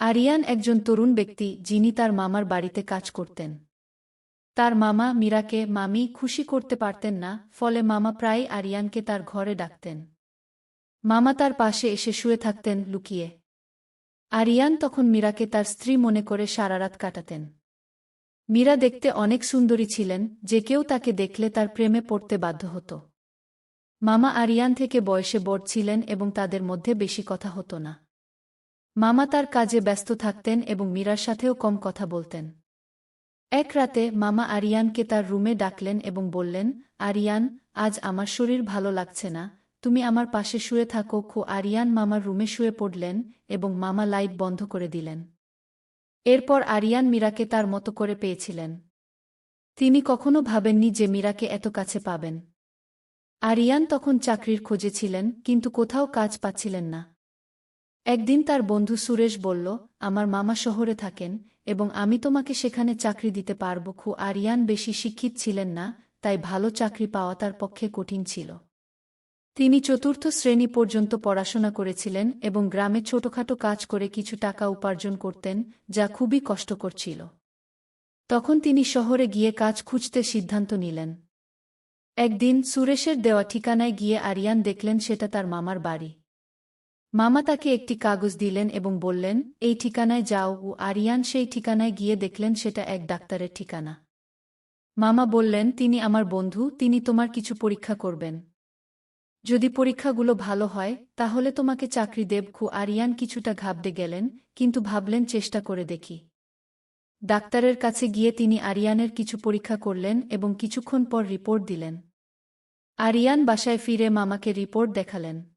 আরিয়ান একজন তরুণ ব্যক্তি যিনি তার মামার বাড়িতে কাজ করতেন। তার মামা মীরাকে, মামি, খুশি করতে পারতেন না। ফলে মামা প্রায় আরিয়ানকে তার ঘরে ডাকতেন। মামা তার পাশে এসে শুয়ে থাকতেন লুকিয়ে। আরিয়ান তখন মীরাকে তার স্ত্রী মনে করে সারারাত কাটাতেন। মীরা দেখতে অনেক সুন্দরী ছিলেন, যে কেউ তাকে দেখলে তার প্রেমে পড়তে বাধ্য হতো। মামা আরিয়ান থেকে বয়সে বড় ছিলেন এবং তাদের মধ্যে বেশি কথা হতো না। মামা তার কাজে ব্যস্ত থাকতেন এবং মীরার সাথেও কম কথা বলতেন। এক রাতে মামা আরিয়ানকে তার রুমে ডাকলেন এবং বললেন, আরিয়ান, আজ আমার শরীর ভালো লাগছে না। তুমি আমার পাশে শুয়ে থাকো, খো আরিয়ান মামার রুমে শুয়ে পড়লেন এবং মামা লাইট বন্ধ করে দিলেন। এরপর আরিয়ান মীরাকে তার মতো করে পেয়েছিলেন। তিনি কখনো ভাবেননি যে মীরাকে এত কাছে পাবেন। আরিয়ান তখন চাকরির খোঁজে ছিলেন, কিন্তু কোথাও কাজ পাচ্ছিলেন না। একদিন তার বন্ধু সুরেশ বলল, আমার মামা শহরে থাকেন এবং আমি তোমাকে সেখানে চাকরি দিতে পারব। খু আরিয়ান বেশি শিক্ষিত ছিলেন না, তাই ভালো চাকরি পাওয়া তার পক্ষে কঠিন ছিল। তিনি চতুর্থ শ্রেণি পর্যন্ত পড়াশোনা করেছিলেন এবং গ্রামে ছোটখাটো কাজ করে কিছু টাকা উপার্জন করতেন, যা খুবই কষ্টকর ছিল। তখন তিনি শহরে গিয়ে কাজ খুঁজতে সিদ্ধান্ত নিলেন। একদিন সুরেশের দেওয়া ঠিকানায় গিয়ে আরিয়ান দেখলেন সেটা তার মামার বাড়ি। মামা তাকে একটি কাগজ দিলেন এবং বললেন, এই ঠিকানায় যাও। ও আরিয়ান সেই ঠিকানায় গিয়ে দেখলেন সেটা এক ডাক্তারের ঠিকানা। মামা বললেন, তিনি আমার বন্ধু, তিনি তোমার কিছু পরীক্ষা করবেন। যদি পরীক্ষাগুলো ভালো হয়, তাহলে তোমাকে চাকরি দেব। খু আরিয়ান কিছুটা ঘাবড়ে গেলেন, কিন্তু ভাবলেন চেষ্টা করে দেখি। ডাক্তারের কাছে গিয়ে তিনি আরিয়ানের কিছু পরীক্ষা করলেন এবং কিছুক্ষণ পর রিপোর্ট দিলেন। আরিয়ান বাসায় ফিরে মামাকে রিপোর্ট দেখালেন।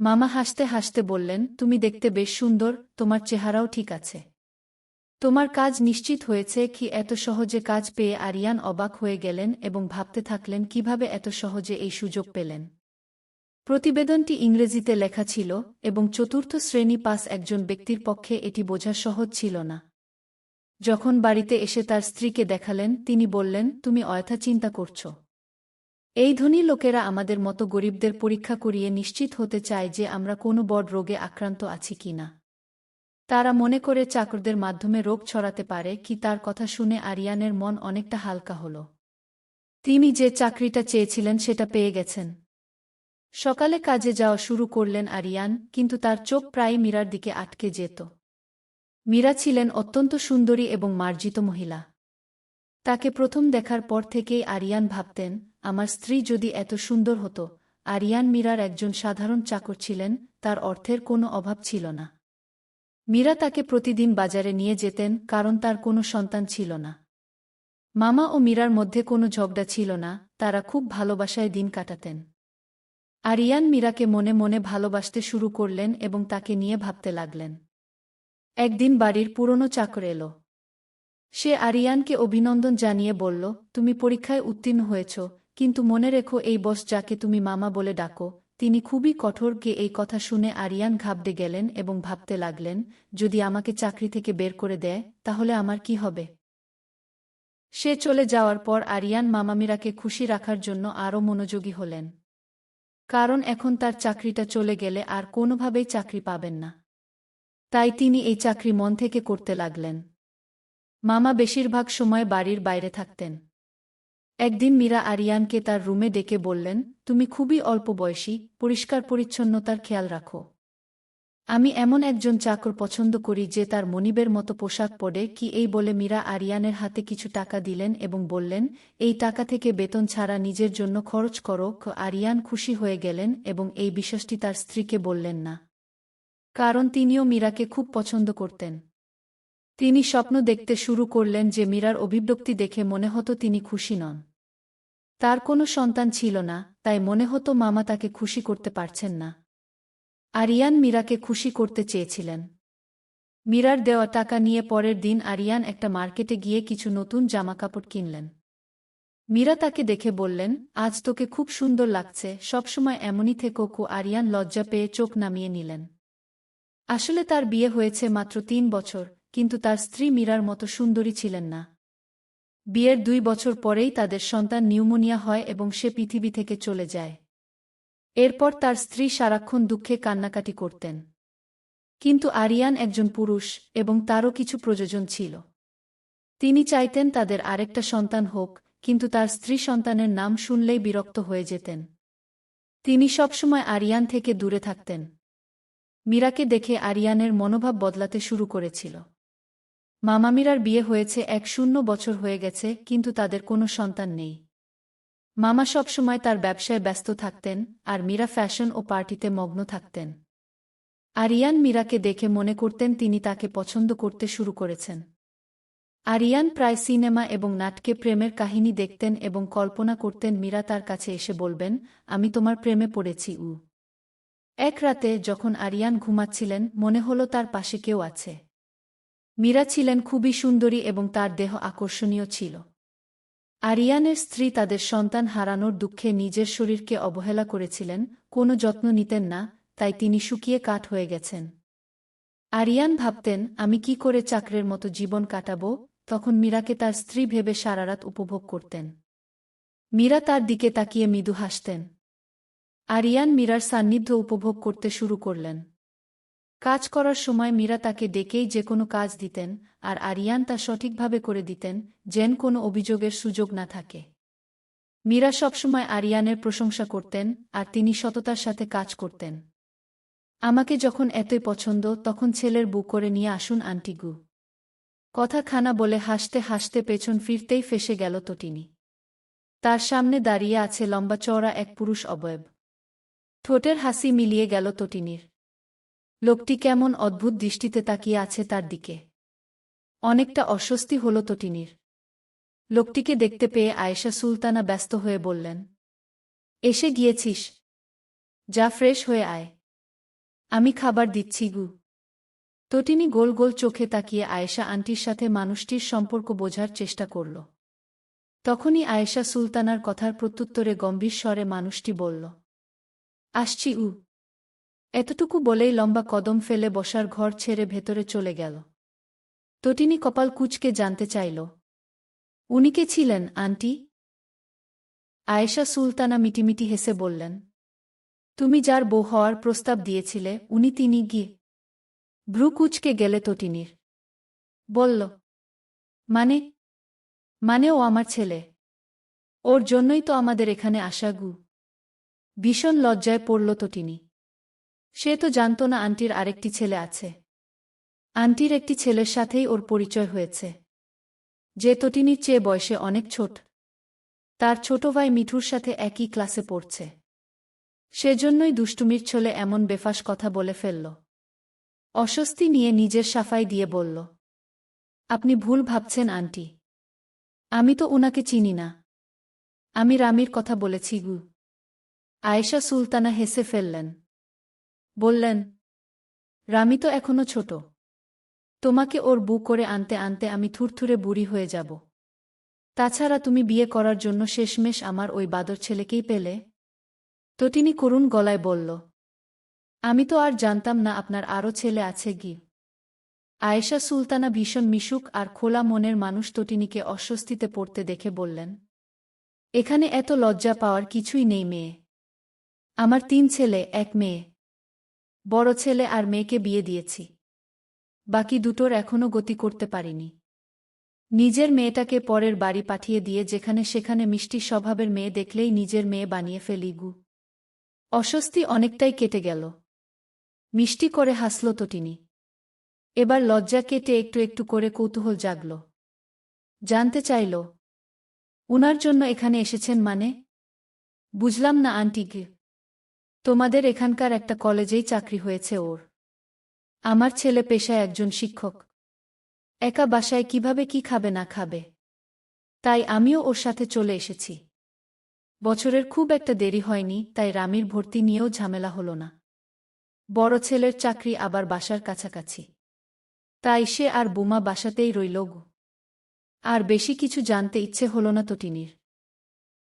মামা হাসতে হাসতে বললেন, তুমি দেখতে বেশ সুন্দর, তোমার চেহারাও ঠিক আছে। তোমার কাজ নিশ্চিত হয়েছে কি এত সহজে কাজ পেয়ে আরিয়ান অবাক হয়ে গেলেন এবং ভাবতে থাকলেন, কীভাবে এত সহজে এই সুযোগ পেলেন? প্রতিবেদনটি ইংরেজিতে লেখা ছিল এবং চতুর্থ শ্রেণি পাস একজন ব্যক্তির পক্ষে এটি বোঝা সহজ ছিল না। যখন বাড়িতে এসে তার স্ত্রীকে দেখালেন, তিনি বললেন, তুমি অয়থা চিন্তা করছ। এই ধনী লোকেরা আমাদের মতো গরিবদের পরীক্ষা করিয়ে নিশ্চিত হতে চায় যে আমরা কোনো বড় রোগে আক্রান্ত আছি কিনা তারা মনে করে চাকরদের মাধ্যমে রোগ ছড়াতে পারে কি তার কথা শুনে আরিয়ানের মন অনেকটা হালকা হল। তিনি যে চাকরিটা চেয়েছিলেন সেটা পেয়ে গেছেন। সকালে কাজে যাওয়া শুরু করলেন আরিয়ান, কিন্তু তার চোখ প্রায় মীরার দিকে আটকে যেত। মীরা ছিলেন অত্যন্ত সুন্দরী এবং মার্জিত মহিলা। তাকে প্রথম দেখার পর থেকেই আরিয়ান ভাবতেন আমার স্ত্রী যদি এত সুন্দর হতো, আরিয়ান মীরার একজন সাধারণ চাকর ছিলেন, তার অর্থের কোনো অভাব ছিল না। মীরা তাকে প্রতিদিন বাজারে নিয়ে যেতেন, কারণ তার কোনো সন্তান ছিল না। মামা ও মীরার মধ্যে কোনো ঝগড়া ছিল না, তারা খুব ভালোবাসায় দিন কাটাতেন। আরিয়ান মীরাকে মনে মনে ভালোবাসতে শুরু করলেন এবং তাকে নিয়ে ভাবতে লাগলেন। একদিন বাড়ির পুরনো চাকর এলো। সে আরিয়ানকে অভিনন্দন জানিয়ে বলল, তুমি পরীক্ষায় উত্তীর্ণ হয়েছ কিন্তু মনে রেখো এই বস যাকে তুমি মামা বলে ডাকো, তিনি খুবই কঠোর গে এই কথা শুনে আরিয়ান ঘাবড়ে গেলেন এবং ভাবতে লাগলেন, যদি আমাকে চাকরি থেকে বের করে দেয়, তাহলে আমার কি হবে? সে চলে যাওয়ার পর আরিয়ান মামামিরাকে খুশি রাখার জন্য আরও মনোযোগী হলেন। কারণ এখন তার চাকরিটা চলে গেলে আর কোনোভাবেই চাকরি পাবেন না। তাই তিনি এই চাকরি মন থেকে করতে লাগলেন। মামা বেশিরভাগ সময় বাড়ির বাইরে থাকতেন। একদিন মীরা আরিয়ানকে তার রুমে ডেকে বললেন, তুমি খুবই অল্প বয়সী, পরিষ্কার পরিচ্ছন্নতার খেয়াল রাখো। আমি এমন একজন চাকর পছন্দ করি যে তার মনিবের মতো পোশাক পরে কি এই বলে মীরা আরিয়ানের হাতে কিছু টাকা দিলেন এবং বললেন, এই টাকা থেকে বেতন ছাড়া নিজের জন্য খরচ করো আরিয়ান খুশি হয়ে গেলেন এবং এই বিষয়টি তার স্ত্রীকে বললেন না। কারণ তিনিও মীরাকে খুব পছন্দ করতেন। তিনি স্বপ্ন দেখতে শুরু করলেন যে মীরার অভিব্যক্তি দেখে মনে হতো তিনি খুশি নন। তার কোনো সন্তান ছিল না, তাই মনে হতো মামা তাকে খুশি করতে পারছেন না। আরিয়ান মীরাকে খুশি করতে চেয়েছিলেন। মীরার দেওয়া টাকা নিয়ে পরের দিন আরিয়ান একটা মার্কেটে গিয়ে কিছু নতুন জামাকাপড় কিনলেন। মীরা তাকে দেখে বললেন, আজ তোকে খুব সুন্দর লাগছে, সবসময় এমনই থেকো কো আরিয়ান লজ্জা পেয়ে চোখ নামিয়ে নিলেন। আসলে তার বিয়ে হয়েছে মাত্র তিন বছর কিন্তু তার স্ত্রী মীরার মতো সুন্দরী ছিলেন না। বিয়ের দুই বছর পরেই তাদের সন্তান নিউমোনিয়া হয় এবং সে পৃথিবী থেকে চলে যায়। এরপর তার স্ত্রী সারাক্ষণ দুঃখে কান্নাকাটি করতেন। কিন্তু আরিয়ান একজন পুরুষ এবং তারও কিছু প্রয়োজন ছিল। তিনি চাইতেন তাদের আরেকটা সন্তান হোক, কিন্তু তার স্ত্রী সন্তানের নাম শুনলেই বিরক্ত হয়ে যেতেন। তিনি সবসময় আরিয়ান থেকে দূরে থাকতেন। মীরাকে দেখে আরিয়ানের মনোভাব বদলাতে শুরু করেছিল। মামামিরার বিয়ে হয়েছে এক শূন্য বছর হয়ে গেছে, কিন্তু তাদের কোনো সন্তান নেই। মামা সবসময় তার ব্যবসায় ব্যস্ত থাকতেন, আর মীরা ফ্যাশন ও পার্টিতে মগ্ন থাকতেন। আরিয়ান মীরাকে দেখে মনে করতেন তিনি তাকে পছন্দ করতে শুরু করেছেন। আরিয়ান প্রায় সিনেমা এবং নাটকে প্রেমের কাহিনী দেখতেন এবং কল্পনা করতেন মীরা তার কাছে এসে বলবেন, আমি তোমার প্রেমে পড়েছি, উ। এক রাতে যখন আরিয়ান ঘুমাচ্ছিলেন, মনে হল তার পাশে কেউ আছে। মীরা ছিলেন খুবই সুন্দরী এবং তার দেহ আকর্ষণীয় ছিল। আরিয়ানের স্ত্রী তাদের সন্তান হারানোর দুঃখে নিজের শরীরকে অবহেলা করেছিলেন, কোনো যত্ন নিতেন না, তাই তিনি শুকিয়ে কাঠ হয়ে গেছেন। আরিয়ান ভাবতেন, আমি কি করে চাকরের মতো জীবন কাটাব? তখন মীরাকে তার স্ত্রী ভেবে সারারাত উপভোগ করতেন। মীরা তার দিকে তাকিয়ে মৃদু হাসতেন। আরিয়ান মীরার সান্নিধ্য উপভোগ করতে শুরু করলেন। কাজ করার সময় মীরা তাকে ডেকেই যে কোনো কাজ দিতেন আর আরিয়ান তা সঠিকভাবে করে দিতেন যেন কোনো অভিযোগের সুযোগ না থাকে। মীরা সবসময় আরিয়ানের প্রশংসা করতেন আর তিনি সততার সাথে কাজ করতেন। আমাকে যখন এতই পছন্দ, তখন ছেলের বুক করে নিয়ে আসুন আন্টিগু কথা খানা বলে হাসতে হাসতে পেছন ফিরতেই ফেসে গেল তটিনি। তার সামনে দাঁড়িয়ে আছে লম্বা চওড়া এক পুরুষ অবয়ব। ঠোঁটের হাসি মিলিয়ে গেল তটিনির। লোকটি কেমন অদ্ভুত দৃষ্টিতে তাকিয়ে আছে তার দিকে। অনেকটা অস্বস্তি হল তটিনির লোকটিকে দেখতে পেয়ে আয়েশা সুলতানা ব্যস্ত হয়ে বললেন, এসে গিয়েছিস। যা ফ্রেশ হয়ে আয়। আমি খাবার দিচ্ছি গু। তটিনি গোল গোল চোখে তাকিয়ে আয়েশা আন্টির সাথে মানুষটির সম্পর্ক বোঝার চেষ্টা করল। তখনই আয়েশা সুলতানার কথার প্রত্যুত্তরে গম্ভীর স্বরে মানুষটি বলল, আসছি উ। এতটুকু বলেই লম্বা কদম ফেলে বসার ঘর ছেড়ে ভেতরে চলে গেল। তটিনী কপাল কুচকে জানতে চাইল, উনি কে ছিলেন, আন্টি? আয়েশা সুলতানা মিটিমিটি হেসে বললেন, তুমি যার বউ হওয়ার প্রস্তাব দিয়েছিলে, উনি তিনি গিয়ে ভ্রু কুচকে গেলে তটিনীর। বলল মানে মানে ও আমার ছেলে। ওর জন্যই তো আমাদের এখানে আসা গু ভীষণ লজ্জায় পড়ল তটিনী। সে তো জানত না আন্টির আরেকটি ছেলে আছে। আন্টির একটি ছেলের সাথেই ওর পরিচয় হয়েছে। যে তটিনীর চেয়ে বয়সে অনেক ছোট। তার ছোট ভাই মিঠুর সাথে একই ক্লাসে পড়ছে। সেজন্যই দুষ্টুমির ছলে এমন বেফাস কথা বলে ফেলল। অস্বস্তি নিয়ে নিজের সাফাই দিয়ে বলল, আপনি ভুল ভাবছেন আন্টি। আমি তো ওনাকে চিনি না। আমি রামির কথা বলেছি গু। আয়েশা সুলতানা হেসে ফেললেন। বললেন, রামি তো এখনও ছোট। তোমাকে ওর বু করে আনতে আনতে আমি থুরথুরে বুড়ি হয়ে যাব। তাছাড়া তুমি বিয়ে করার জন্য শেষমেশ আমার ওই বাদর ছেলেকেই পেলে? তো তিনি করুণ গলায় বলল, আমি তো আর জানতাম না আপনার আরও ছেলে আছে গি আয়েশা সুলতানা ভীষণ মিশুক আর খোলা মনের মানুষ তটিনীকে অস্বস্তিতে পড়তে দেখে বললেন, এখানে এত লজ্জা পাওয়ার কিছুই নেই মেয়ে। আমার তিন ছেলে, এক মেয়ে। বড় ছেলে আর মেয়েকে বিয়ে দিয়েছি। বাকি দুটোর এখনও গতি করতে পারিনি। নিজের মেয়েটাকে পরের বাড়ি পাঠিয়ে দিয়ে যেখানে সেখানে মিষ্টি স্বভাবের মেয়ে দেখলেই নিজের মেয়ে বানিয়ে ফেলি গু। অস্বস্তি অনেকটাই কেটে গেল। মিষ্টি করে হাসল তো তটিনি। এবার লজ্জা কেটে একটু একটু করে কৌতূহল জাগল। জানতে চাইল, উনার জন্য এখানে এসেছেন মানে? বুঝলাম না আন্টিকে। তোমাদের এখানকার একটা কলেজেই চাকরি হয়েছে ওর। আমার ছেলে পেশায় একজন শিক্ষক। একা বাসায় কীভাবে কি খাবে না খাবে। তাই আমিও ওর সাথে চলে এসেছি। বছরের খুব একটা দেরি হয়নি, তাই রামির ভর্তি নিয়েও ঝামেলা হল না। বড় ছেলের চাকরি আবার বাসার কাছাকাছি। তাই সে আর বোমা বাসাতেই রইল আর বেশি কিছু জানতে ইচ্ছে হল না তটিনির।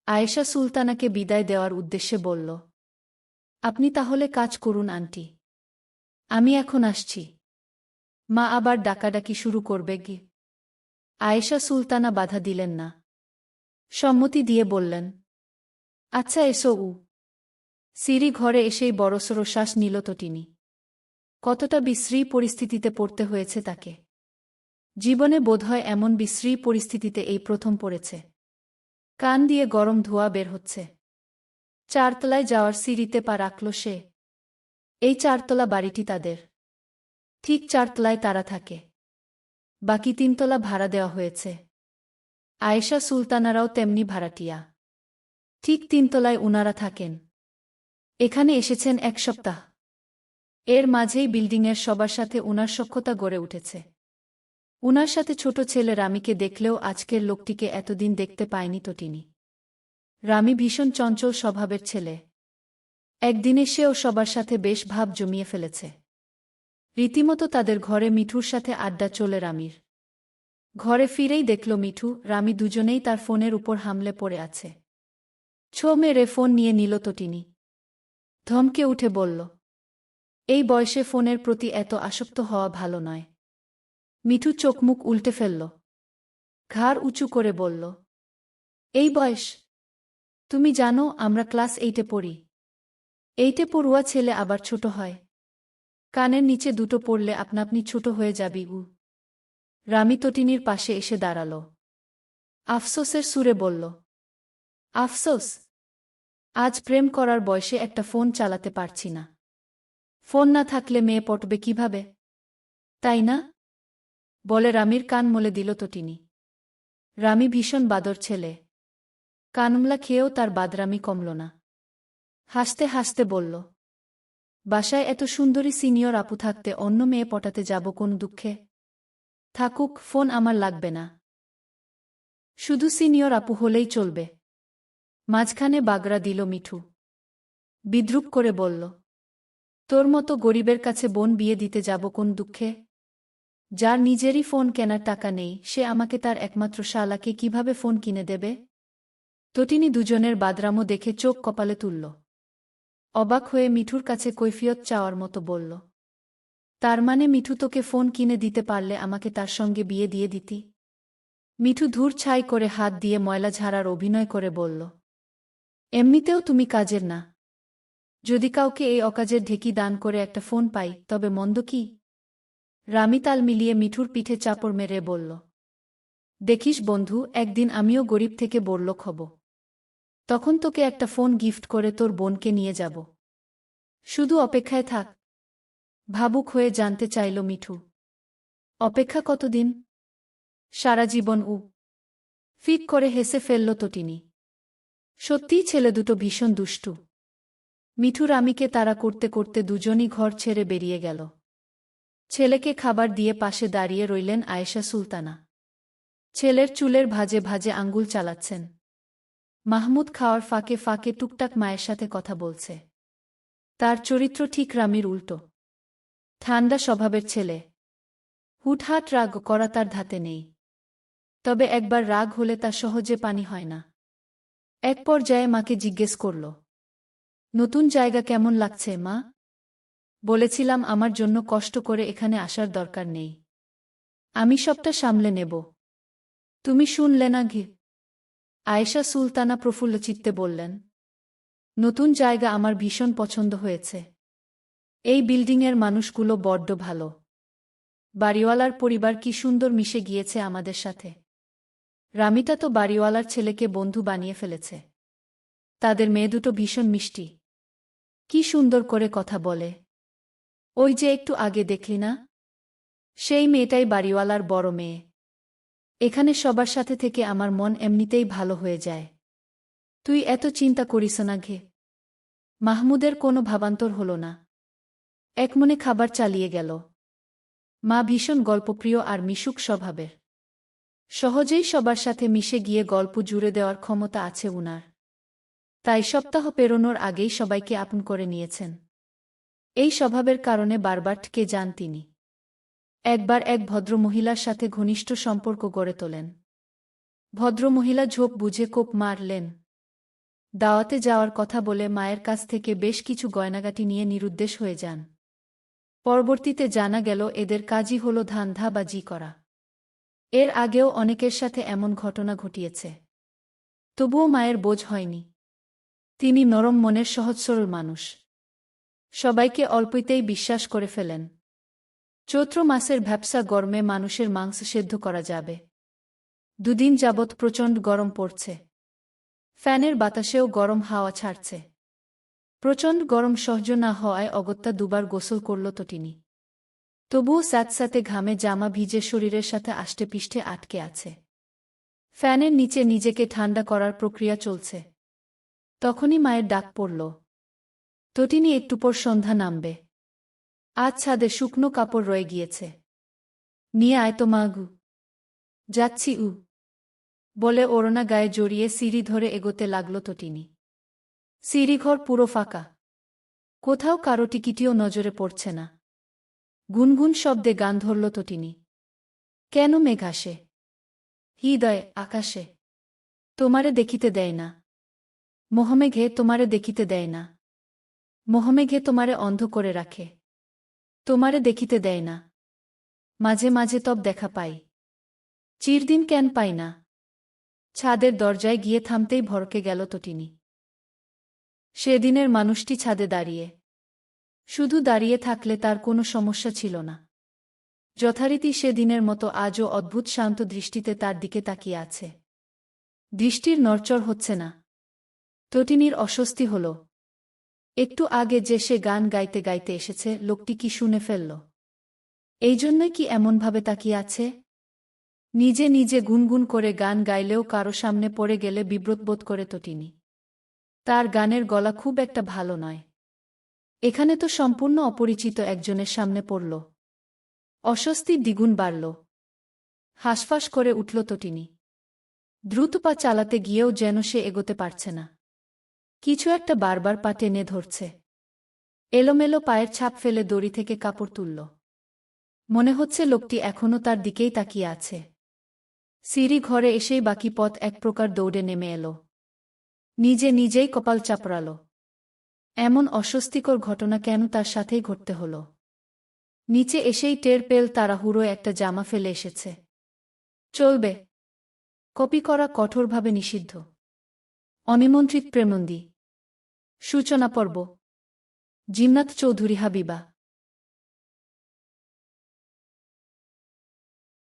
আয়েশা সুলতানাকে বিদায় দেওয়ার উদ্দেশ্যে বলল আপনি তাহলে কাজ করুন, আন্টি। আমি এখন আসছি। মা আবার ডাকাডাকি শুরু করবে গি। আয়েশা সুলতানা বাধা দিলেন না। সম্মতি দিয়ে বললেন আচ্ছা এসো উ। সিরি ঘরে এসেই বড়সড় শ্বাস নিল তটিনি কতটা বিশ্রী পরিস্থিতিতে পড়তে হয়েছে তাকে। জীবনে বোধহয় এমন বিশ্রী পরিস্থিতিতে এই প্রথম পড়েছে। কান দিয়ে গরম ধোঁয়া বের হচ্ছে। চারতলায় যাওয়ার সিঁড়িতে পা রাখল সে। এই চারতলা বাড়িটি তাদের। ঠিক চারতলায় তারা থাকে। বাকি তিনতলা ভাড়া দেওয়া হয়েছে। আয়েশা, সুলতানারাও তেমনি ভাড়াটিয়া। ঠিক তিনতলায় উনারা থাকেন। এখানে এসেছেন এক সপ্তাহ। এর মাঝেই বিল্ডিংয়ের সবার সাথে উনার সখ্যতা গড়ে উঠেছে। উনার সাথে ছোট ছেলে রামিকে দেখলেও আজকের লোকটিকে এতদিন দেখতে পায়নি তো তিনি। রামি ভীষণ চঞ্চল স্বভাবের ছেলে। একদিনে সেও সবার সাথে বেশ ভাব জমিয়ে ফেলেছে। রীতিমতো তাদের ঘরে মিঠুর সাথে আড্ডা চলে রামির। ঘরে ফিরেই দেখল মিঠু, রামি দুজনেই তার ফোনের উপর হামলে পড়ে আছে। ছো মেরে ফোন নিয়ে নিল তো তিনি ধমকে উঠে বলল, এই বয়সে ফোনের প্রতি এত আসক্ত হওয়া ভালো নয়। মিঠু চোখমুখ উল্টে ফেলল। ঘাড় উঁচু করে বলল, এই বয়স তুমি জানো, আমরা ক্লাস এইটে পড়ি। এইটে পড়ুয়া ছেলে আবার ছোট হয়। কানের নিচে দুটো পড়লে আপনাপনি ছোট হয়ে যাবি উ রামি তটিনীর পাশে এসে দাঁড়াল। আফসোসের সুরে বলল, আফসোস? আজ প্রেম করার বয়সে একটা ফোন চালাতে পারছি না। ফোন না থাকলে মেয়ে পটবে কীভাবে? তাই না? বলে রামির কান মলে দিল তটিনী। রামি ভীষণ বাদর ছেলে। কানমলা খেয়েও তার বাদরামি কমল না। হাসতে হাসতে বলল, বাসায় এত সুন্দরী সিনিয়র আপু থাকতে অন্য মেয়ে পটাতে যাব কোন দুঃখে? থাকুক, ফোন আমার লাগবে না। শুধু সিনিয়র আপু হলেই চলবে। মাঝখানে বাগড়া দিল মিঠু। বিদ্রুপ করে বলল, তোর মতো গরিবের কাছে বোন বিয়ে দিতে যাব কোন দুঃখে? যার নিজেরই ফোন কেনার টাকা নেই, সে আমাকে তার একমাত্র শালাকে কীভাবে ফোন কিনে দেবে? তটিনী দুজনের বাদরামো দেখে চোখ কপালে তুলল। অবাক হয়ে মিঠুর কাছে কৈফিয়ত চাওয়ার মতো বলল, তার মানে মিঠু তোকে ফোন কিনে দিতে পারলে আমাকে তার সঙ্গে বিয়ে দিয়ে দিতি? মিঠু ধূর ছাই করে হাত দিয়ে ময়লা ঝাড়ার অভিনয় করে বলল, এমনিতেও তুমি কাজের না। যদি কাউকে এই অকাজের ঢেকি দান করে একটা ফোন পাই, তবে মন্দ কি? রামি তাল মিলিয়ে মিঠুর পিঠে চাপড় মেরে বলল, দেখিস বন্ধু, একদিন আমিও গরিব থেকে বড়লোক হব। তখন তোকে একটা ফোন গিফট করে তোর বোনকে নিয়ে যাব। শুধু অপেক্ষায় থাক। ভাবুক হয়ে জানতে চাইল মিঠু। অপেক্ষা কতদিন? সারা জীবন উ। ফিক করে হেসে ফেলল তটিনী। সত্যিই ছেলে দুটো ভীষণ দুষ্টু। মিঠু রামিকে তারা করতে করতে দুজনই ঘর ছেড়ে বেরিয়ে গেল। ছেলেকে খাবার দিয়ে পাশে দাঁড়িয়ে রইলেন আয়েশা সুলতানা। ছেলের চুলের ভাজে ভাজে আঙ্গুল চালাচ্ছেন। মাহমুদ খাওয়ার ফাঁকে ফাঁকে টুকটাক মায়ের সাথে কথা বলছে। তার চরিত্র ঠিক রামির উল্টো। ঠান্ডা স্বভাবের ছেলে। হুটহাট রাগ করা তার ধাতে নেই। তবে একবার রাগ হলে তা সহজে পানি হয় না। এক পর্যায়ে মাকে জিজ্ঞেস করল, নতুন জায়গা কেমন লাগছে মা? বলেছিলাম আমার জন্য কষ্ট করে এখানে আসার দরকার নেই। আমি সবটা সামলে নেব। তুমি শুনলে না ঘি আয়েশা সুলতানা প্রফুল্ল চিত্তে বললেন, নতুন জায়গা আমার ভীষণ পছন্দ হয়েছে। এই বিল্ডিংয়ের মানুষগুলো বড্ড ভালো। বাড়িওয়ালার পরিবার কি সুন্দর মিশে গিয়েছে আমাদের সাথে। রামিতা তো বাড়িওয়ালার ছেলেকে বন্ধু বানিয়ে ফেলেছে। তাদের মেয়ে দুটো ভীষণ মিষ্টি। কি সুন্দর করে কথা বলে। ওই যে একটু আগে দেখলি না? সেই মেয়েটাই বাড়িওয়ালার বড় মেয়ে। এখানে সবার সাথে থেকে আমার মন এমনিতেই ভালো হয়ে যায়। তুই এত চিন্তা করিস না ঘে। মাহমুদের কোনো ভাবান্তর হল না। এক মনে খাবার চালিয়ে গেল। মা ভীষণ গল্পপ্রিয় আর মিশুক স্বভাবের। সহজেই সবার সাথে মিশে গিয়ে গল্প জুড়ে দেওয়ার ক্ষমতা আছে উনার। তাই সপ্তাহ পেরোনোর আগেই সবাইকে আপন করে নিয়েছেন। এই স্বভাবের কারণে বারবার ঠকে যান তিনি। একবার এক ভদ্রমহিলার সাথে ঘনিষ্ঠ সম্পর্ক গড়ে তোলেন। ভদ্রমহিলা ঝোপ বুঝে কোপ মারলেন। দাওয়াতে যাওয়ার কথা বলে মায়ের কাছ থেকে বেশ কিছু গয়নাগাটি নিয়ে নিরুদ্দেশ হয়ে যান। পরবর্তীতে জানা গেল এদের কাজই হল ধান্ধাবাজি করা। এর আগেও অনেকের সাথে এমন ঘটনা ঘটিয়েছে। তবুও মায়ের বোঝ হয়নি। তিনি নরম মনের সহজ সরল মানুষ। সবাইকে অল্পতেই বিশ্বাস করে ফেলেন। চৈত্র মাসের ভ্যাপসা গরমে মানুষের মাংস সেদ্ধ করা যাবে। দুদিন যাবৎ প্রচণ্ড গরম পড়ছে। ফ্যানের বাতাসেও গরম হাওয়া ছাড়ছে। প্রচণ্ড গরম সহ্য না হওয়ায় অগত্যা দুবার গোসল করল তটিনী তবুও স্যাঁতস্যাঁতে ঘামে জামা ভিজে শরীরের সাথে আষ্টে পিষ্টে আটকে আছে। ফ্যানের নিচে নিজেকে ঠান্ডা করার প্রক্রিয়া চলছে। তখনই মায়ের ডাক পড়ল। তটিনী একটু পর সন্ধ্যা নামবে। আজ ছাদে শুকনো কাপড় রয়ে গিয়েছে। নিয়ে আয় তো মাগু যাচ্ছি উ। বলে ওড়না গায়ে জড়িয়ে সিঁড়ি ধরে এগোতে লাগল তটিনী। সিঁড়িঘর পুরো ফাঁকা। কোথাও কারও টিকিটিও নজরে পড়ছে না। গুনগুন শব্দে গান ধরল তটিনী। কেন মেঘ আসে? হৃদয়, আকাশে। তোমারে দেখিতে দেয় না। মোহমেঘে তোমারে দেখিতে দেয় না। মোহমেঘে তোমারে অন্ধ করে রাখে। তোমারে দেখিতে দেয় না। মাঝে মাঝে তব দেখা পাই চিরদিন কেন পাই না। ছাদের দরজায় গিয়ে থামতেই ভরকে গেল তটিনী। সেদিনের মানুষটি ছাদে দাঁড়িয়ে। শুধু দাঁড়িয়ে থাকলে তার কোনো সমস্যা ছিল না। যথারীতি সেদিনের মতো আজও অদ্ভুত শান্ত দৃষ্টিতে তার দিকে তাকিয়ে আছে। দৃষ্টির নড়চড় হচ্ছে না। তটিনীর অস্বস্তি হল। একটু আগে যে সে গান গাইতে গাইতে এসেছে, লোকটি কি শুনে ফেলল? এই জন্যই কি এমনভাবে তাকিয়ে আছে? নিজে নিজে গুনগুন করে গান গাইলেও কারও সামনে পড়ে গেলে বিব্রত বোধ করে তটিনী তার গানের গলা খুব একটা ভালো নয়। এখানে তো সম্পূর্ণ অপরিচিত একজনের সামনে পড়ল। অস্বস্তি দ্বিগুণ বাড়ল। হাসফাস করে উঠল তটিনী দ্রুত পা চালাতে গিয়েও যেন সে এগোতে পারছে না। কিছু একটা বারবার পা টেনে ধরছে। এলোমেলো পায়ের ছাপ ফেলে দড়ি থেকে কাপড় তুলল। মনে হচ্ছে লোকটি এখনও তার দিকেই তাকিয়ে আছে। সিঁড়ি ঘরে এসেই বাকি পথ এক প্রকার দৌড়ে নেমে এলো। নিজে নিজেই কপাল চাপড়াল। এমন অস্বস্তিকর ঘটনা কেন তার সাথেই ঘটতে হল? নিচে এসেই টের পেল তাড়াহুড়ো একটা জামা ফেলে এসেছে। চলবে। কপি করা কঠোরভাবে নিষিদ্ধ। অনিমন্ত্রিত প্রেমন্দি। সূচনা পর্ব। জিমনাথ চৌধুরী হাবিবা।